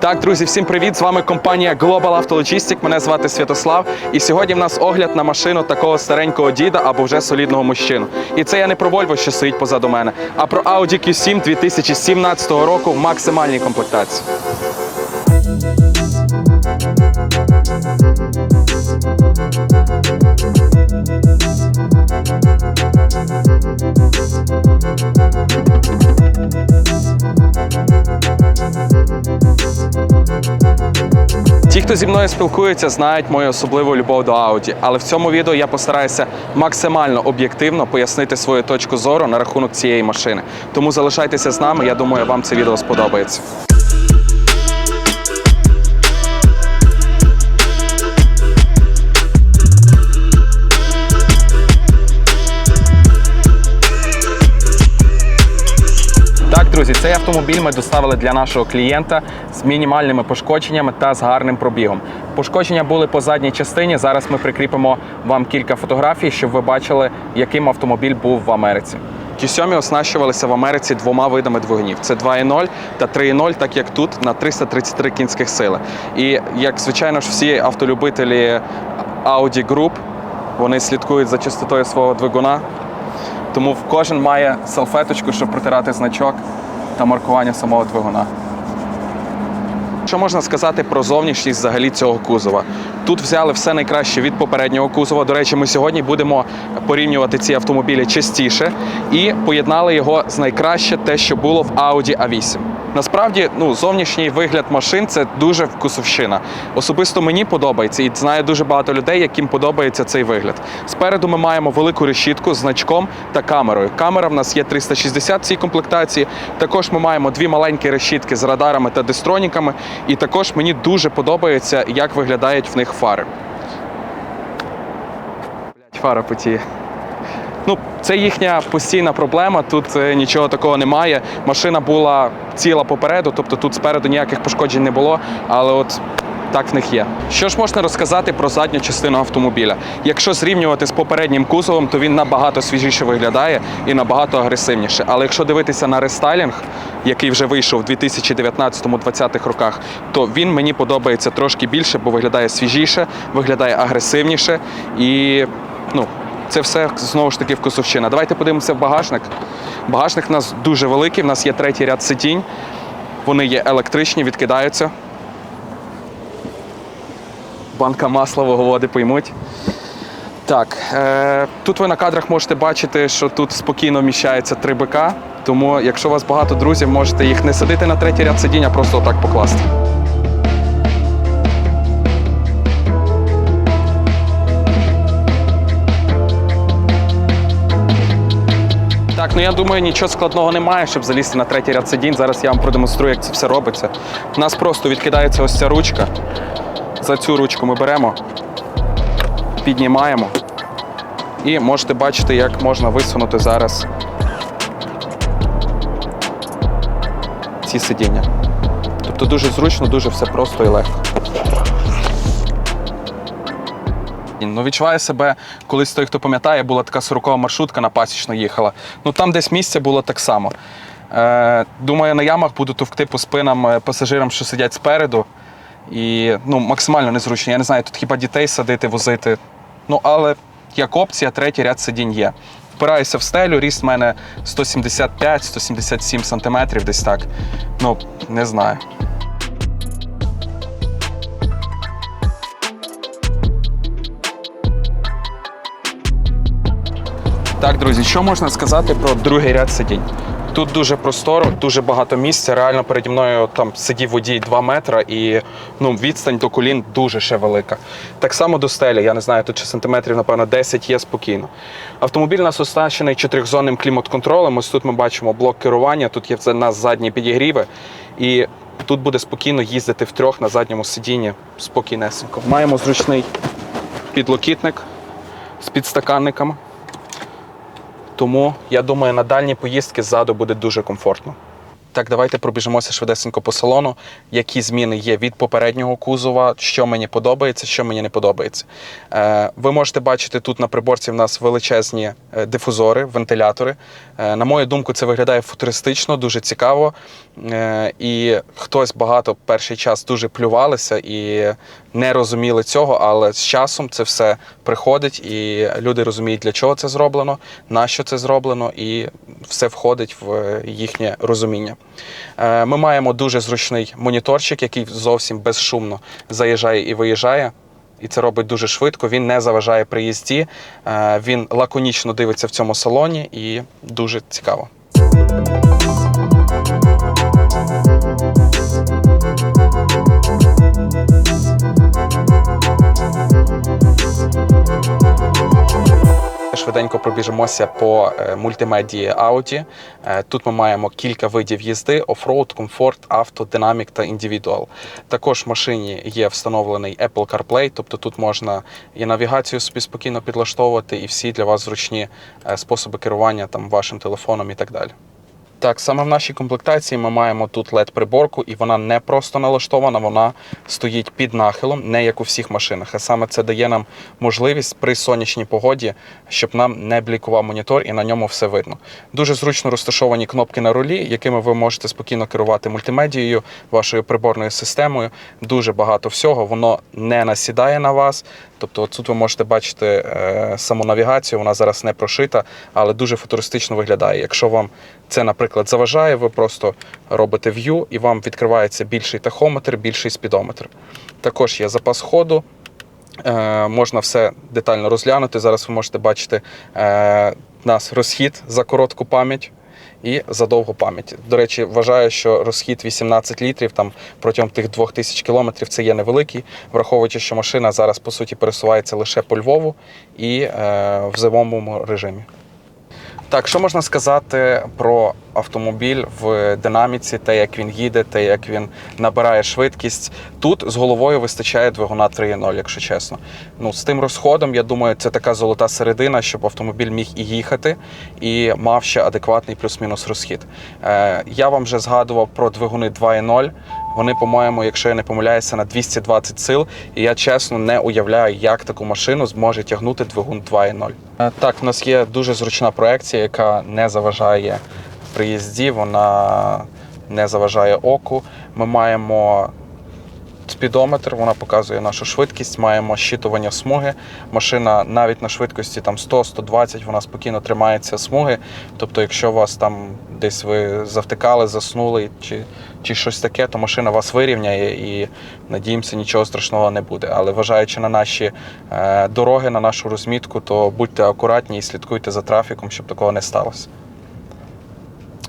Так, друзі, всім привіт! З вами компанія Global Logistic. Мене звати Святослав. І сьогодні в нас огляд на машину такого старенького діда або вже солідного мужчину. І це я не про Volvo, що стоїть позаду мене, а про Audi Q7 2017 року в максимальній комплектації. Хто зі мною спілкується, знають мою особливу любов до Ауді. Але в цьому відео я постараюся максимально об'єктивно пояснити свою точку зору на рахунок цієї машини. Тому залишайтеся з нами. Я думаю, вам це відео сподобається. Друзі, цей автомобіль ми доставили для нашого клієнта з мінімальними пошкодженнями та з гарним пробігом. Пошкодження були по задній частині. Зараз ми прикріпимо вам кілька фотографій, щоб ви бачили, яким автомобіль був в Америці. Q7 оснащувалися в Америці двома видами двигунів: це 2.0 та 3.0, так як тут на 333 кінських сили. І як звичайно ж всі автолюбителі Audi Group, вони слідкують за чистотою свого двигуна. Тому кожен має салфеточку, щоб протирати значок та маркування самого двигуна. Що можна сказати про зовнішність взагалі цього кузова? Тут взяли все найкраще від попереднього кузова. До речі, ми сьогодні будемо порівнювати ці автомобілі частіше і поєднали його з найкраще те, що було в Audi A8. Насправді, ну, зовнішній вигляд машин це дуже вкусовщина. Особисто мені подобається і знаю дуже багато людей, яким подобається цей вигляд. Спереду ми маємо велику решітку з значком та камерою. Камера в нас є 360 в цій комплектації. Також ми маємо дві маленькі решітки з радарами та дистроніками. І також мені дуже подобається, як виглядають в них фари. Блять, фара потіє. Ну, це їхня постійна проблема. Тут е, нічого такого немає. Машина була ціла попереду, тобто тут спереду ніяких пошкоджень не було. Але от так в них є. Що ж можна розказати про задню частину автомобіля? Якщо зрівнювати з попереднім кузовом, то він набагато свіжіше виглядає і набагато агресивніше. Але якщо дивитися на рестайлінг, який вже вийшов у 2019-2020 роках, то він мені подобається трошки більше, бо виглядає свіжіше, виглядає агресивніше і ну. Це все знову ж таки вкусовщина. Давайте подивимося в багажник. Багажник у нас дуже великий, в нас є третій ряд сидінь. Вони є електричні, відкидаються. Банка масла вуглеводи поймуть. Так, е, тут ви на кадрах можете бачити, що тут спокійно вміщається 3 БК. Тому, якщо у вас багато друзів, можете їх не садити на третій ряд сидінь, а просто отак покласти. Так, ну я думаю, нічого складного немає, щоб залізти на третій ряд сидінь. Зараз я вам продемонструю, як це все робиться. У нас просто відкидається ось ця ручка. За цю ручку ми беремо, піднімаємо. І можете бачити, як можна висунути зараз ці сидіння. Тобто дуже зручно, дуже все просто і легко. Ну, відчуваю себе, колись той, хто пам'ятає, була така 40 маршрутка на пасічно їхала. Ну там десь місце було так само. Е, думаю, на ямах буду товкти по спинам е, пасажирам, що сидять спереду. І ну, максимально незручно. Я не знаю, тут хіба дітей садити, возити. Ну, але як опція, третій ряд сидінь є. Впираюся в стелю, ріст в мене 175-177 сантиметрів, десь так. Ну, не знаю. Так, друзі, що можна сказати про другий ряд сидінь? Тут дуже просторо, дуже багато місця. Реально переді мною там сидів водій 2 метри і ну, відстань до колін дуже ще велика. Так само до стелі, я не знаю, тут ще сантиметрів, напевно, 10 є спокійно. Автомобіль у нас оснащений чотирьохзонним клімат-контролем. Ось тут ми бачимо блок керування, тут є в нас задні підігріви. І тут буде спокійно їздити втрьох на задньому сидінні спокійнесенько. Маємо зручний підлокітник з підстаканниками. Тому я думаю, на дальні поїздки ззаду буде дуже комфортно. Так, давайте пробіжимося швидесенько по салону, які зміни є від попереднього кузова, що мені подобається, що мені не подобається. Е, ви можете бачити тут на приборці в нас величезні е, дифузори, вентилятори. Е, на мою думку, це виглядає футуристично, дуже цікаво. Е, і хтось багато перший час дуже плювалися і не розуміли цього, але з часом це все приходить, і люди розуміють, для чого це зроблено, на що це зроблено, і все входить в їхнє розуміння. Е, Ми маємо дуже зручний моніторчик, який зовсім безшумно заїжджає і виїжджає. І це робить дуже швидко. Він не заважає приїзді. Е, Він лаконічно дивиться в цьому салоні і дуже цікаво. Швиденько пробіжимося по е, мультимедії Audi. Е, Тут ми маємо кілька видів їзди: оффроуд, комфорт, авто, динамік та індивідуал. Також в машині є встановлений Apple CarPlay, тобто тут можна і навігацію собі спокійно підлаштовувати, і всі для вас зручні е, способи керування там вашим телефоном і так далі. Так, саме в нашій комплектації ми маємо тут led приборку і вона не просто налаштована, вона стоїть під нахилом, не як у всіх машинах. А саме це дає нам можливість при сонячній погоді, щоб нам не блікував монітор і на ньому все видно. Дуже зручно розташовані кнопки на рулі, якими ви можете спокійно керувати мультимедією, вашою приборною системою. Дуже багато всього, воно не насідає на вас. Тобто, тут ви можете бачити е, саму навігацію, вона зараз не прошита, але дуже футуристично виглядає. Якщо вам це, наприклад, заважає, ви просто робите view і вам відкривається більший тахометр, більший спідометр. Також є запас ходу. Е, можна все детально розглянути. Зараз ви можете бачити е, нас розхід за коротку пам'ять і за довгу пам'ять. До речі, вважаю, що розхід 18 літрів там протягом тих 2000 кілометрів це є невеликий, враховуючи, що машина зараз по суті пересувається лише по Львову і е, в зимовому режимі. Так, що можна сказати про автомобіль в динаміці, те, як він їде, те, як він набирає швидкість. Тут з головою вистачає двигуна 3.0, якщо чесно. Ну, з тим розходом, я думаю, це така золота середина, щоб автомобіль міг і їхати, і мав ще адекватний плюс-мінус розхід. Е, я вам вже згадував про двигуни 2.0. Вони, по-моєму, якщо я не помиляюся, на 220 сил. І я чесно не уявляю, як таку машину зможе тягнути двигун 2.0. Е, Так, в нас є дуже зручна проекція, яка не заважає приїзді, вона не заважає оку. Ми маємо спідометр, вона показує нашу швидкість, маємо щитування смуги. Машина навіть на швидкості там 100-120, вона спокійно тримається смуги. Тобто, якщо вас там десь ви завтикали, заснули чи, чи щось таке, то машина вас вирівняє і надіємося, нічого страшного не буде. Але вважаючи на наші е, дороги, на нашу розмітку, то будьте акуратні і слідкуйте за трафіком, щоб такого не сталося.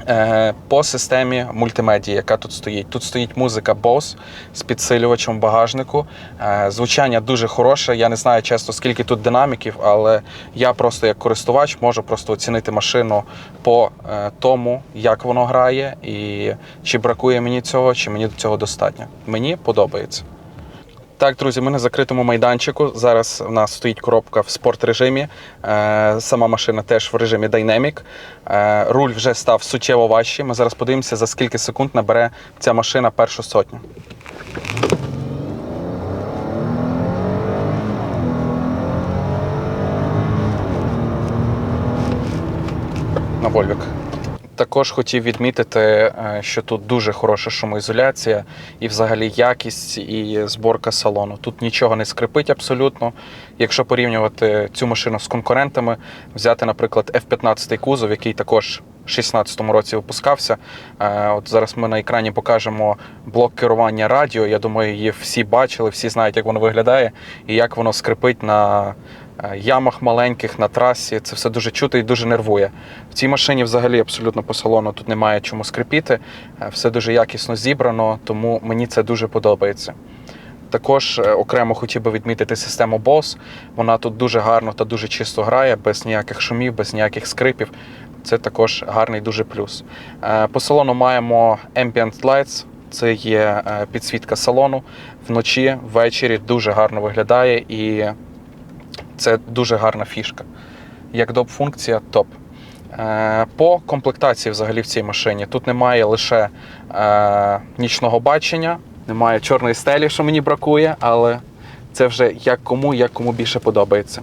Е, По системі мультимедії, яка тут стоїть. Тут стоїть музика Bose з підсилювачем багажнику. Е, Звучання дуже хороше. Я не знаю чесно, скільки тут динаміків, але я просто як користувач можу просто оцінити машину по е, тому, як воно грає, і чи бракує мені цього, чи мені цього достатньо. Мені подобається. Так, друзі, ми на закритому майданчику. Зараз в нас стоїть коробка в спорт режимі. Е, Сама машина теж в режимі Dynamic. Е, Руль вже став суттєво важчий. Ми зараз подивимося, за скільки секунд набере ця машина першу сотню. На Вольвік. Також хотів відмітити, е, що тут дуже хороша шумоізоляція і взагалі якість і зборка салону. Тут нічого не скрипить абсолютно. Якщо порівнювати цю машину з конкурентами, взяти, наприклад, F-15 кузов, який також в 2016 році випускався. Е, От зараз ми на екрані покажемо блок керування радіо. Я думаю, її всі бачили, всі знають, як воно виглядає і як воно скрипить на ямах маленьких на трасі. Це все дуже чути і дуже нервує. В цій машині взагалі абсолютно по салону тут немає чому скрипіти. Е, Все дуже якісно зібрано, тому мені це дуже подобається. Також е, окремо хотів би відмітити систему BOSE. Вона тут дуже гарно та дуже чисто грає, без ніяких шумів, без ніяких скрипів. Це також гарний дуже плюс. Е, По салону маємо Ambient Lights. Це є е, підсвітка салону вночі, ввечері дуже гарно виглядає і це дуже гарна фішка. Як доп-функція топ. Е, По комплектації взагалі в цій машині тут немає лише е, нічного бачення, немає чорної стелі, що мені бракує, але це вже як кому, як кому більше подобається.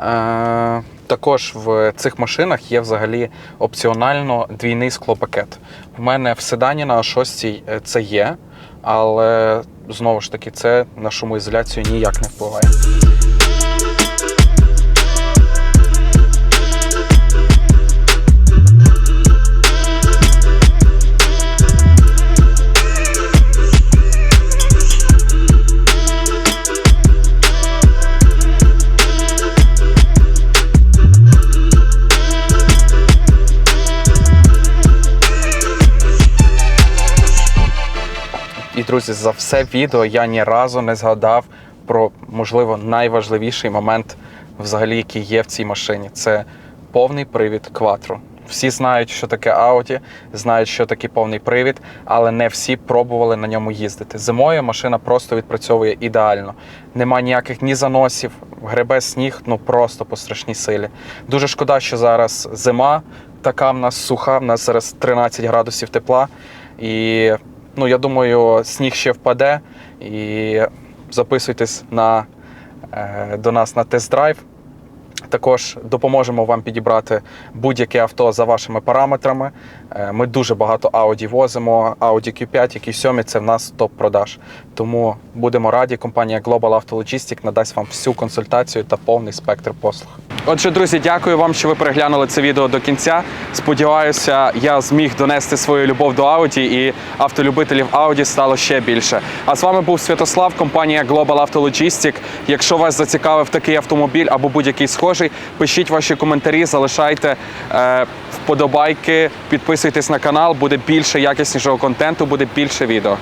Е, також в цих машинах є взагалі опціонально двійний склопакет. У мене в седані на А6 це є, але знову ж таки це на шумоізоляцію ніяк не впливає. Друзі, за все відео я ні разу не згадав про можливо найважливіший момент, взагалі, який є в цій машині. Це повний привід Quattro. Всі знають, що таке Audi, знають, що таке повний привід, але не всі пробували на ньому їздити. Зимою машина просто відпрацьовує ідеально. Нема ніяких ні заносів, гребе сніг, ну просто по страшній силі. Дуже шкода, що зараз зима така в нас суха, в нас зараз 13 градусів тепла. І ну, я думаю, сніг ще впаде. І записуйтесь на, е, до нас на тест-драйв. Також допоможемо вам підібрати будь-яке авто за вашими параметрами. Е, Ми дуже багато Audi возимо. Audi Q5 і Q7 – це в нас топ-продаж. Тому будемо раді. Компанія Global Auto Logistic надасть вам всю консультацію та повний спектр послуг. Отже, друзі, дякую вам, що ви переглянули це відео до кінця. Сподіваюся, я зміг донести свою любов до Audi і автолюбителів Audi стало ще більше. А з вами був Святослав, компанія Global Auto Logistic. Якщо вас зацікавив такий автомобіль або будь-який схожий, пишіть ваші коментарі, залишайте е, вподобайки, підписуйтесь на канал, буде більше якіснішого контенту, буде більше відео.